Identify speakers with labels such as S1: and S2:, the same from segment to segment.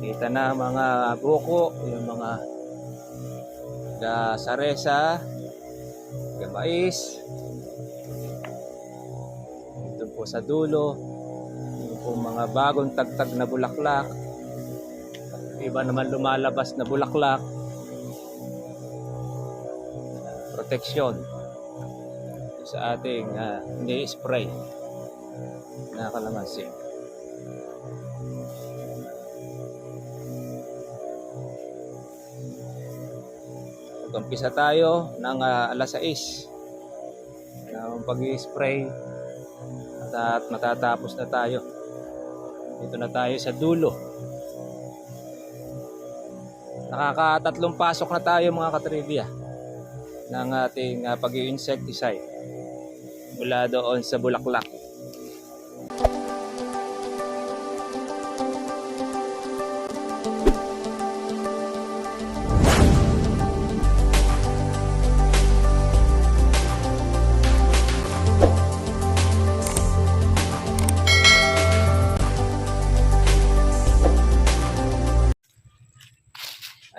S1: Kita na mga buko, yung mga ga saresa, ga mais. Ito po sa dulo, yung po mga bagong tagtag na bulaklak. Iba naman lumalabas na bulaklak. Protection sa ating uh, ni-spray na kalamansi. Mag-umpisa tayo ng ah, alas 6 ng pag-spray at, at matatapos na tayo. Dito na tayo sa dulo. Nakakatatlong pasok na tayo mga katrivia ng ating uh, pag-insecticide mula doon sa bulaklak.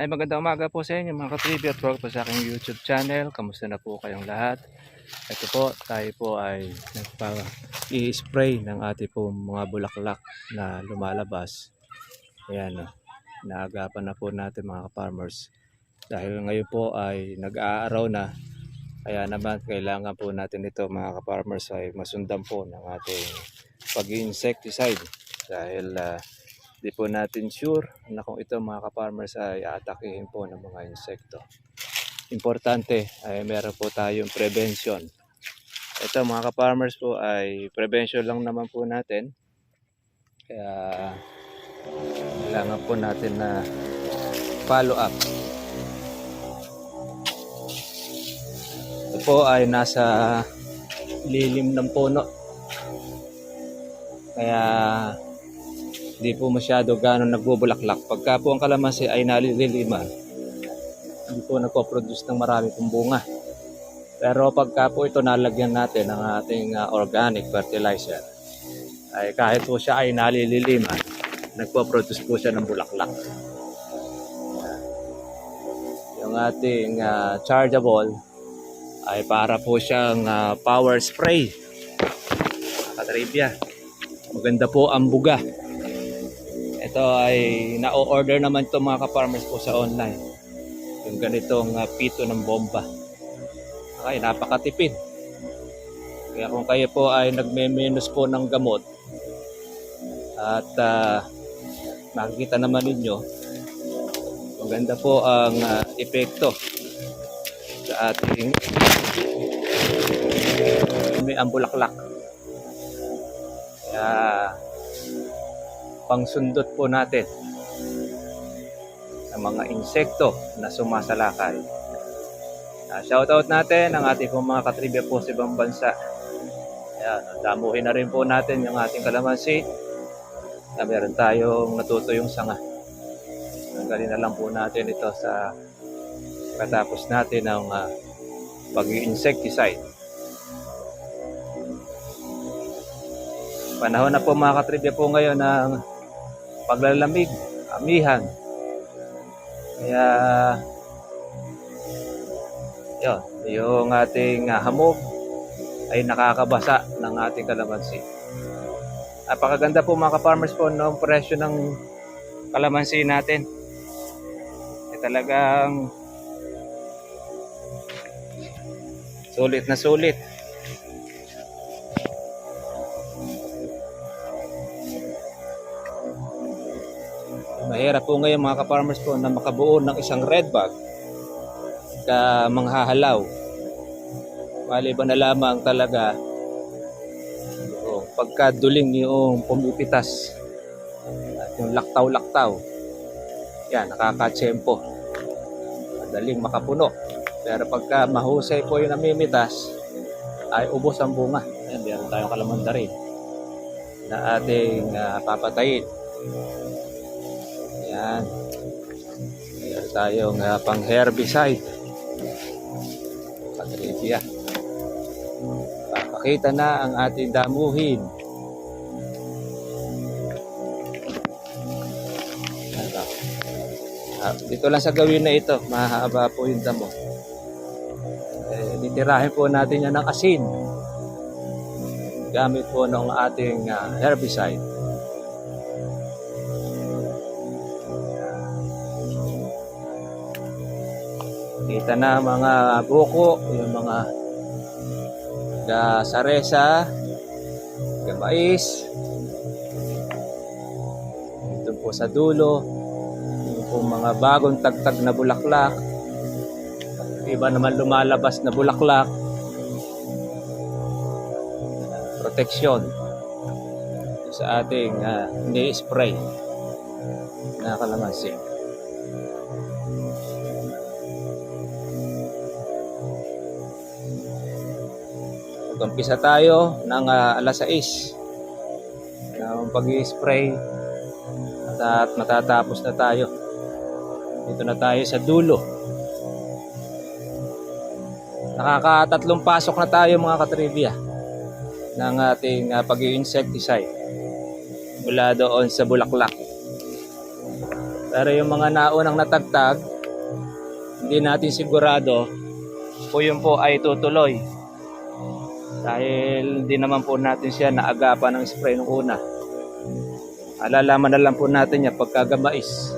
S1: Ay magandang umaga po sa inyo mga katribya at welcome sa aking YouTube channel. Kamusta na po kayong lahat? Ito po, tayo po ay nagpa-i-spray ng ating po mga bulaklak na lumalabas. Ayan o, naagapan na po natin mga farmers. Dahil ngayon po ay nag-aaraw na, kaya naman kailangan po natin ito mga farmers ay masundan po ng ating pag-insecticide. Dahil ah, Di po natin sure na kung ito mga ka-farmers ay atakihin po ng mga insekto. Importante ay meron po tayong prevention. Ito mga ka-farmers po ay prevention lang naman po natin. Kaya kailangan po natin na follow up. Ito po ay nasa lilim ng puno. Kaya hindi po masyado gano'ng nagbubulaklak. Pagka po ang kalamansi ay nalilima, hindi po nagpo-produce ng marami pong bunga. Pero pagka po ito nalagyan natin ng ating uh, organic fertilizer, ay kahit po siya ay nalilima, nagpo-produce po siya ng bulaklak. Yung ating uh, chargeable ay para po siyang uh, power spray. Katribya. Maganda po ang buga. Ito ay na-order naman ito mga ka-farmers po sa online. Yung ganitong uh, pito ng bomba. Ay, napakatipid. Kaya kung kayo po ay nagme-minus po ng gamot at uh, makikita naman ninyo maganda po ang uh, epekto sa ating may ambulaklak. Kaya pangsundot po natin ng mga insekto na sumasalakay. Uh, shoutout natin ang ating pong mga katribya po sa ibang bansa. Ayan, damuhin na rin po natin yung ating kalamansi na meron tayong natutuyong sanga. Tanggalin na lang po natin ito sa katapos natin ng uh, pag-insecticide. Panahon na po mga katribya po ngayon ng paglalamig, amihan. Kaya, yun, yung ating uh, hamog ay nakakabasa ng ating kalamansi. Napakaganda po mga ka-farmers po ng presyo ng kalamansi natin. Ay talagang sulit na sulit. Mahirap po ngayon mga ka-farmers po na makabuo ng isang red bag ka manghahalaw. Maliban na lamang talaga oh, pagkaduling yung pumipitas at yung laktaw-laktaw. Yan, nakakatsempo. Madaling makapuno. Pero pagka mahusay po yung namimitas, ay ubos ang bunga. Ayan, meron tayong kalamanda na ating uh, papatayin. Yan. Meron tayong uh, pang herbicide. Patrivia. Papakita na ang ating damuhin. Ah, dito lang sa gawin na ito, mahaba po yung damo. Eh, titirahin po natin yan ng asin. Gamit po ng ating ah, herbicide. Kita na mga buko, yung mga ga saresa, ga mais. Ito po sa dulo, yung po mga bagong tagtag na bulaklak. Iba naman lumalabas na bulaklak. Proteksyon sa ating uh, ni-spray na kalamansi. Mag-umpisa tayo ng ah, alas 6 ng pag-spray at, at matatapos na tayo. Dito na tayo sa dulo. Nakakatatlong pasok na tayo mga katrivia ng ating uh, pag-insecticide mula doon sa bulaklak. Pero yung mga naunang natagtag, hindi natin sigurado kung yun po ay tutuloy. Dahil hindi naman po natin siya naagapan ng spray nung una. Alalaman na lang po natin yan pagkagamais.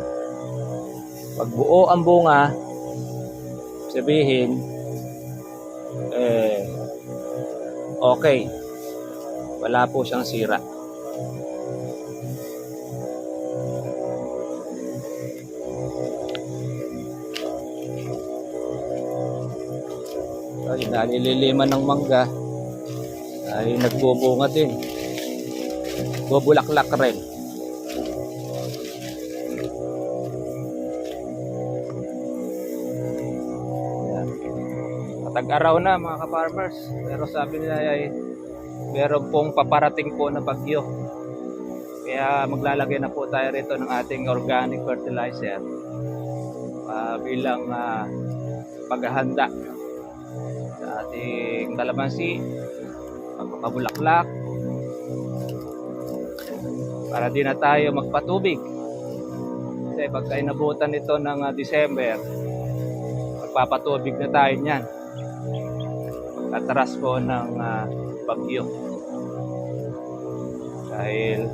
S1: Pag buo ang bunga, sabihin, eh, okay. Wala po siyang sira. Ay, nalililiman ng mangga ay nagbubunga din. Bubulaklak rin. Yan. Matag-araw na mga ka-farmers. Pero sabi nila ay meron pong paparating po na bagyo. Kaya maglalagay na po tayo rito ng ating organic fertilizer ah, bilang ah, paghahanda sa ating kalamansi, pagpapabulaklak, para di na tayo magpatubig. Kasi pagka inabutan ito ng ah, December, magpapatubig na tayo niyan. Katras po ng ah, bagyo. Dahil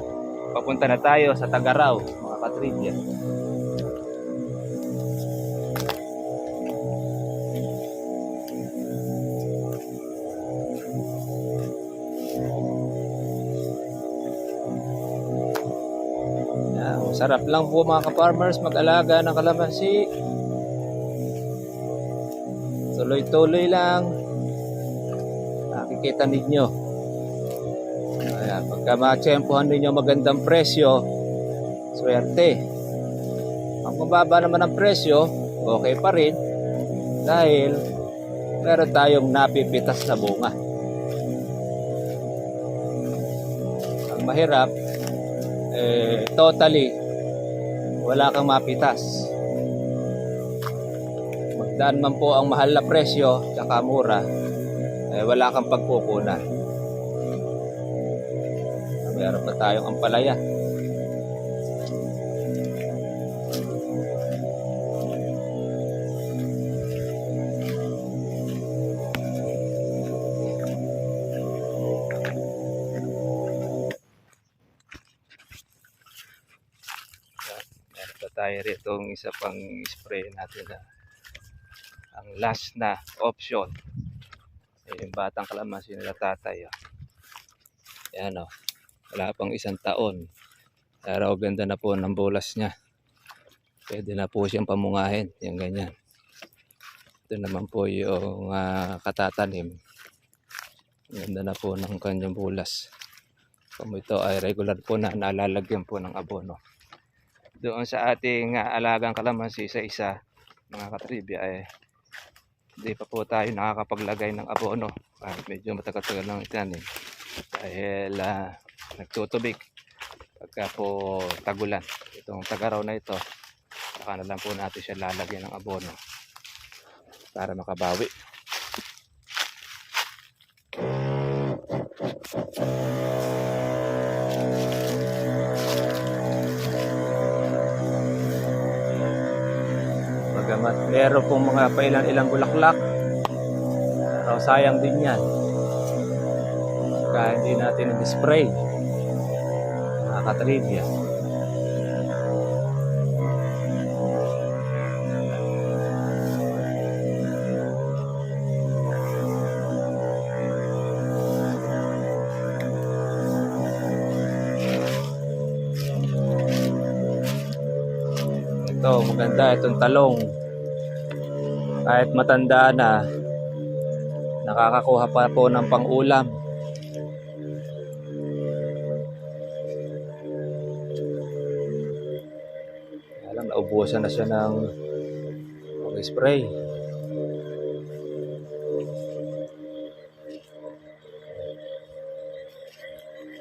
S1: papunta na tayo sa Tagaraw, mga katribya. Sarap lang po mga ka-farmers mag-alaga ng kalamansi. Tuloy-tuloy lang. Nakikita ninyo. Ayan, pagka matsempohan ninyo magandang presyo, swerte. Ang mababa naman ang presyo, okay pa rin. Dahil meron tayong napipitas na bunga. Ang mahirap, eh, totally wala kang mapitas. Magdaan man po ang mahal na presyo tsaka mura, eh, wala kang pagkukunan. Meron pa tayong ampalaya. Tayo rito isa pang spray natin na ang last na option. Eh, yung batang kalamansi nila tatay. Oh. Yan oh. Wala pang isang taon. Pero ganda na po ng bulas niya. Pwede na po siyang pamungahin. Yung ganyan. Ito naman po yung ah, katatanim. Ganda na po ng kanyang bulas. Kung ito ay regular po na nalalagyan po ng abono doon sa ating ah, alagang kalamansi sa isa. Mga katribya eh hindi pa po tayo nakakapaglagay ng abono. Kahit medyo matagal-tagal lang itanim. Dahil ah, nagtutubig pagka po tagulan. Itong tagaraw na ito saka na lang po natin siya lalagyan ng abono para makabawi Salamat. Meron pong mga pailan-ilang bulaklak. Pero sayang din yan. Kaya hindi natin nag-spray. Nakakatrivia. Ito, maganda itong talong. Kahit matanda na, nakakakuha pa po ng pang-ulam. Alam, naubusan na siya ng.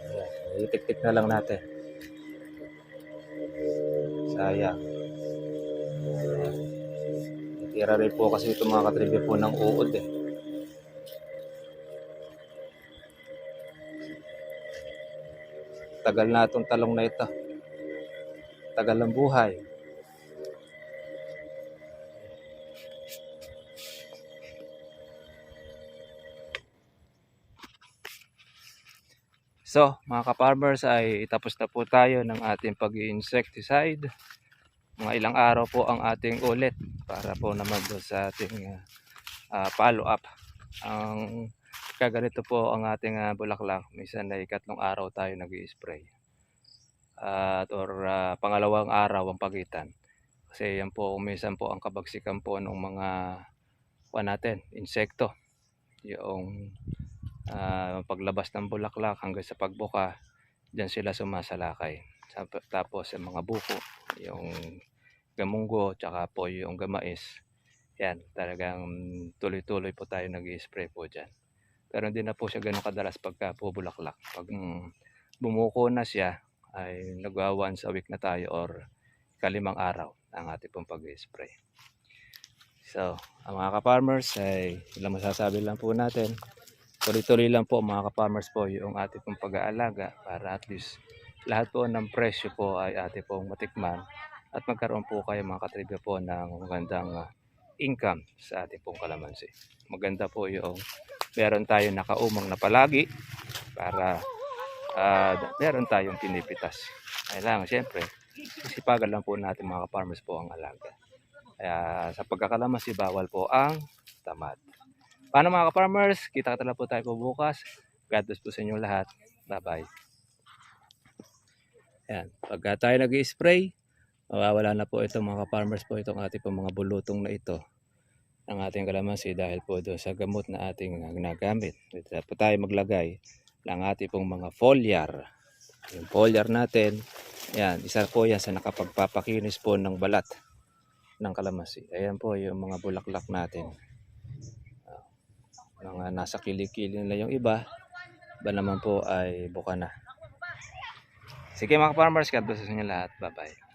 S1: Ayan, itik-tik na lang natin. Sayang. Tira rin po kasi ito mga katribya po ng uod eh. Tagal na itong talong na ito. Tagal ng buhay. So, mga ka-farmers ay tapos na po tayo ng ating pag-insecticide. Mga ilang araw po ang ating ulit para po naman doon sa ating ah, follow up. Ang kaganito po ang ating ah, bulaklak. Minsan ay ikatlong araw tayo nag spray At or ah, pangalawang araw ang pagitan. Kasi yan po, minsan po ang kabagsikan po ng mga kuha natin, insekto. Yung ah, paglabas ng bulaklak hanggang sa pagbuka, diyan sila sumasalakay. Tapos yung mga buko, yung gamunggo, tsaka po yung gamais. Yan, talagang tuloy-tuloy po tayo nag spray po dyan. Pero hindi na po siya ganun kadalas pagka po bulaklak. Pag mm, bumuko na siya, ay nagwa once a week na tayo or kalimang araw ang ating pong pag-spray. So, ang mga ka-farmers ay ilang masasabi lang po natin tuloy-tuloy lang po mga ka-farmers po yung ating pong pag-aalaga para at least lahat po ng presyo po ay ating pong matikman at magkaroon po kayo mga katribya po ng magandang ah, income sa ating pong kalamansi. Maganda po yung meron tayong nakaumang na palagi para ah, meron tayong pinipitas. Kailangan siyempre isipagan lang po natin mga ka-farmers po ang alaga. Kaya sa pagkakalamansi bawal po ang tamad. Paano mga ka-farmers? Kita ka po tayo po bukas. God bless po sa inyo lahat. Bye-bye. Ayan. Pagka tayo nag spray mawawala na po itong mga ka-farmers po itong ating po mga bulutong na ito ng ating kalamansi dahil po doon sa gamot na ating ginagamit. Dito po tayo maglagay ng ating pong mga foliar. Yung foliar natin, yan, isa po yan sa nakapagpapakinis po ng balat ng kalamansi. Ayan po yung mga bulaklak natin mga nasa kilikili na yung iba iba naman po ay buka na sige mga farmers God bless sa inyo lahat. Bye bye